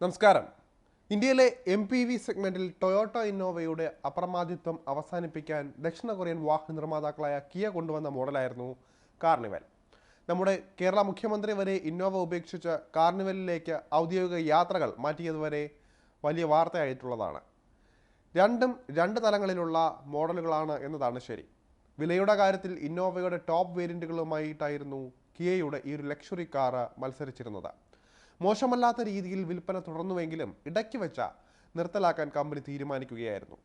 നമസ്കാരം. ഇന്ത്യയിലെ M P V സെഗ്മെന്റിൽ ടൊയോട്ട ഇന്നോവയുടെ അപ്രമാദിത്വം അവസാനിപ്പിക്കാൻ ദക്ഷിണ കൊറിയൻ വാഹന നിർമ്മാതാക്കളായ കിയ കൊണ്ടുവന്ന മോഡലായിരുന്നു കാർണിവൽ നമ്മുടെ കേരള മുഖ്യമന്ത്രി വരെ ഇന്നോവ ഉപേക്ഷിച്ച് കാർണിവലിലേക്ക് ഔദ്യോഗിക യാത്രകൾ മാറ്റിയതുവരെ വലിയ വാർത്തയായിട്ടുള്ളതാണ്. രണ്ടും രണ്ട് തലങ്ങളിലുള്ള മോഡലുകളാണ് എന്നതാണ് ശരി. വിലയുടെ കാര്യത്തിൽ ഇന്നോവയുടെ ടോപ്പ് വേരിയന്റുകളുമായിട്ടായിരുന്നു കിയയുടെ ഈ ഒരു ലക്ഷറി കാറ് മത്സരിച്ചിരുന്നത്. മോശമല്ലാത്ത രീതിയിൽ വിൽപ്പന തുടർന്നുവെങ്കിലും ഇടയ്ക്ക് വെച്ച നിർത്തലാക്കാൻ കമ്പനി തീരുമാനിക്കുകയായിരുന്നു.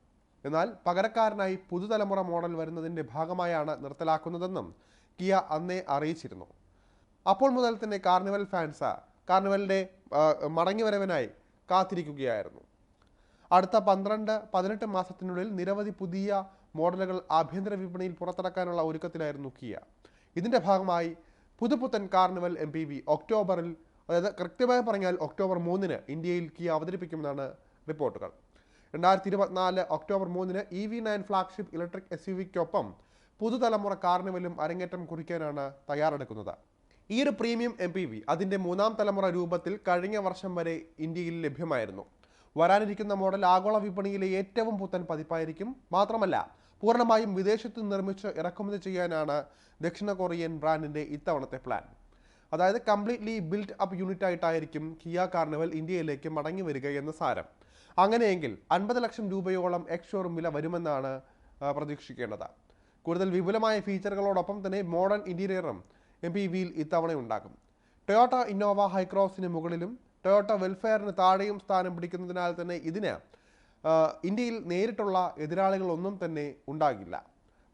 എന്നാൽ പകരക്കാരനായി പുതുതലമുറ മോഡൽ വരുന്നതിന്റെ ഭാഗമായാണ് നിർത്തലാക്കുന്നതെന്നും കിയ അന്നേ അറിയിച്ചിരുന്നു. അപ്പോൾ മുതൽ തന്നെ കാർണിവൽ ഫാൻസ് കാർണിവലിന്റെ മടങ്ങിവരവനായി കാത്തിരിക്കുകയായിരുന്നു. അടുത്ത പന്ത്രണ്ട് പതിനെട്ട് മാസത്തിനുള്ളിൽ നിരവധി പുതിയ മോഡലുകൾ ആഭ്യന്തര വിപണിയിൽ പുറത്തിറക്കാനുള്ള ഒരുക്കത്തിലായിരുന്നു കിയ. ഇതിന്റെ ഭാഗമായി പുതുപുത്തൻ കാർണിവൽ എം ഒക്ടോബറിൽ അതായത് കൃത്യമായി പറഞ്ഞാൽ ഒക്ടോബർ മൂന്നിന് ഇന്ത്യയിൽ കിയ അവതരിപ്പിക്കുമെന്നാണ് റിപ്പോർട്ടുകൾ. രണ്ടായിരത്തി ഇരുപത്തിനാല് ഒക്ടോബർ മൂന്നിന് E V nine flagship electric S U വിക്കൊപ്പം പുതുതലമുറ കാർണിവലും അരങ്ങേറ്റം കുറിക്കാനാണ് തയ്യാറെടുക്കുന്നത്. ഈ ഒരു പ്രീമിയം എം പി വി അതിന്റെ മൂന്നാം തലമുറ രൂപത്തിൽ കഴിഞ്ഞ വർഷം വരെ ഇന്ത്യയിൽ ലഭ്യമായിരുന്നു. വരാനിരിക്കുന്ന മോഡൽ ആഗോള വിപണിയിലെ ഏറ്റവും പുത്തൻ പതിപ്പായിരിക്കും. മാത്രമല്ല പൂർണമായും വിദേശത്ത് നിർമ്മിച്ച് ഇറക്കുമതി ചെയ്യാനാണ് ദക്ഷിണ കൊറിയൻ ബ്രാൻഡിന്റെ ഇത്തവണത്തെ പ്ലാൻ. അതായത് കംപ്ലീറ്റ്ലി ബിൽഡ് അപ്പ് യൂണിറ്റ് ആയിട്ടായിരിക്കും കിയ കാർണിവൽ ഇന്ത്യയിലേക്ക് മടങ്ങി വരിക എന്ന് സാരം. അങ്ങനെയെങ്കിൽ അൻപത് ലക്ഷം രൂപയോളം എക്സ്ഷോറും വില വരുമെന്നാണ് പ്രതീക്ഷിക്കേണ്ടത്. കൂടുതൽ വിപുലമായ ഫീച്ചറുകളോടൊപ്പം തന്നെ മോഡേൺ ഇന്റീരിയറും എം പി വിയിൽ ഇത്തവണ ഉണ്ടാകും. ടൊയോട്ട ഇന്നോവ ഹൈക്രോസിന് മുകളിലും ടൊയോട്ട വെൽഫെയറിന് താഴെയും സ്ഥാനം പിടിക്കുന്നതിനാൽ തന്നെ ഇതിന് ഇന്ത്യയിൽ നേരിട്ടുള്ള എതിരാളികളൊന്നും തന്നെ ഉണ്ടാകില്ല.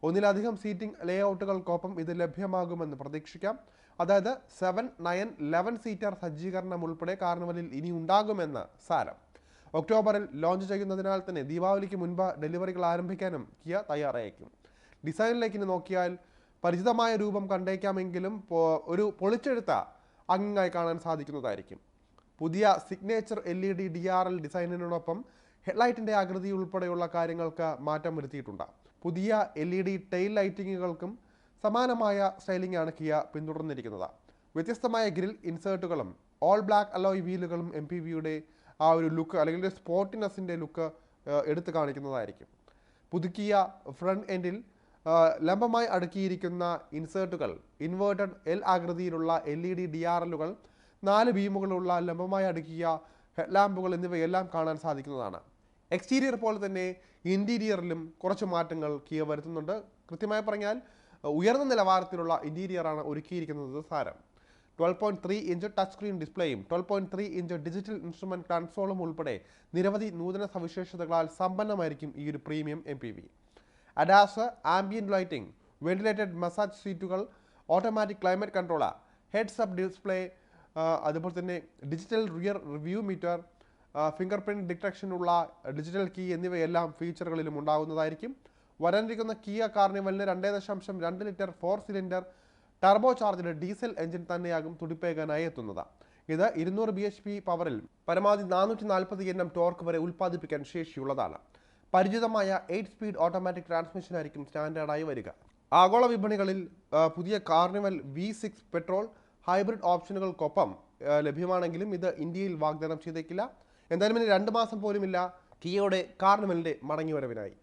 ഒന്നിലധികം സീറ്റിംഗ് ലേഔട്ടുകൾക്കൊപ്പം ഇത് ലഭ്യമാകുമെന്ന് പ്രതീക്ഷിക്കാം. അതായത് സെവൻ നയൻ ലെവൻ സീറ്റർ സജ്ജീകരണം ഉൾപ്പെടെ കാർണിവലിൽ ഇനി ഉണ്ടാകുമെന്ന് സാരം. ഒക്ടോബറിൽ ലോഞ്ച് ചെയ്യുന്നതിനാൽ തന്നെ ദീപാവലിക്ക് മുൻപ് ഡെലിവറികൾ ആരംഭിക്കാനും കിയ തയ്യാറായേക്കും. ഡിസൈനിലേക്ക് ഇനി നോക്കിയാൽ പരിചിതമായ രൂപം കണ്ടേക്കാമെങ്കിലും ഒരു പൊളിച്ചെടുത്ത അംഗങ്ങായി കാണാൻ സാധിക്കുന്നതായിരിക്കും. പുതിയ signature L E D D R L ഡിസൈനിനോടൊപ്പം ഹെഡ്ലൈറ്റിന്റെ ആകൃതി ഉൾപ്പെടെയുള്ള കാര്യങ്ങൾക്ക് മാറ്റം വരുത്തിയിട്ടുണ്ട്. പുതിയ എൽ ഇ ഡി ടെയിൽ ലൈറ്റിങ്ങുകൾക്കും സമാനമായ സ്റ്റൈലിംഗ് ആണ് കിയ പിന്തുടർന്നിരിക്കുന്നത്. വ്യത്യസ്തമായ ഗ്രിൽ ഇൻസേർട്ടുകളും ഓൾ ബ്ലാക്ക് അലോയ് വീലുകളും എം പി വിയുടെ ആ ഒരു ലുക്ക് അല്ലെങ്കിൽ സ്പോർട്ടിനെസിന്റെ ലുക്ക് എടുത്തു കാണിക്കുന്നതായിരിക്കും. പുതുക്കിയ ഫ്രണ്ട് എൻഡിൽ ലംബമായി അടുക്കിയിരിക്കുന്ന ഇൻസേർട്ടുകൾ ഇൻവേർട്ടഡ് എൽ ആകൃതിയിലുള്ള L E D D R എല്ലുകൾ നാല് ബീമുകളുള്ള ലംബമായി അടുക്കിയ ഹെഡ്ലാമ്പുകൾ എന്നിവയെല്ലാം കാണാൻ സാധിക്കുന്നതാണ്. എക്സ്റ്റീരിയർ പോലെ തന്നെ ഇന്റീരിയറിലും കുറച്ച് മാറ്റങ്ങൾ കിയ വരുത്തുന്നുണ്ട്. കൃത്യമായി പറഞ്ഞാൽ ഉയർന്ന നിലവാരത്തിലുള്ള ഇന്റീരിയറാണ് ഒരുക്കിയിരിക്കുന്നത് സാരം. Twelve point three inch touch screen ഡിസ്പ്ലേയും twelve point three inch digital instrument കൺസോളും ഉൾപ്പെടെ നിരവധി നൂതന സവിശേഷതകളാൽ സമ്പന്നമായിരിക്കും ഈ ഒരു premium M P V ADAS ambient lighting ventilated massage സീറ്റുകൾ automatic climate controller heads up display അതുപോലെ തന്നെ digital rear review meter finger print ഡിറ്റക്ഷനുള്ള digital key എന്നിവയെല്ലാം ഫീച്ചറുകളിലും ഉണ്ടാകുന്നതായിരിക്കും. വരാനിരിക്കുന്ന കിയ കാർണിവലിന് രണ്ടേ ദശാംശം രണ്ട് litre four cylinder turbo charged diesel engine തന്നെയാകും തുടിപ്പേകാനായി എത്തുന്നത്. ഇത് ഇരുന്നൂറ് ബി എച്ച് പി പവറിൽ പരമാവധി നാനൂറ്റി നാൽപ്പത് എൻ എം ടോർക്ക് വരെ ഉൽപ്പാദിപ്പിക്കാൻ ശേഷിയുള്ളതാണ്. പരിചിതമായ എയ്റ്റ് സ്പീഡ് ഓട്ടോമാറ്റിക് ട്രാൻസ്മിഷൻ ആയിരിക്കും സ്റ്റാൻഡേർഡായി വരിക. ആഗോള വിപണികളിൽ പുതിയ carnival V six petrol hybrid ഓപ്ഷനുകൾക്കൊപ്പം ലഭ്യമാണെങ്കിലും ഇത് ഇന്ത്യയിൽ വാഗ്ദാനം ചെയ്തേക്കില്ല. എന്തായാലും ഇനി രണ്ട് മാസം പോലുമില്ല കിയയുടെ കാർണിവലിന്റെ മടങ്ങിവരവിനായി.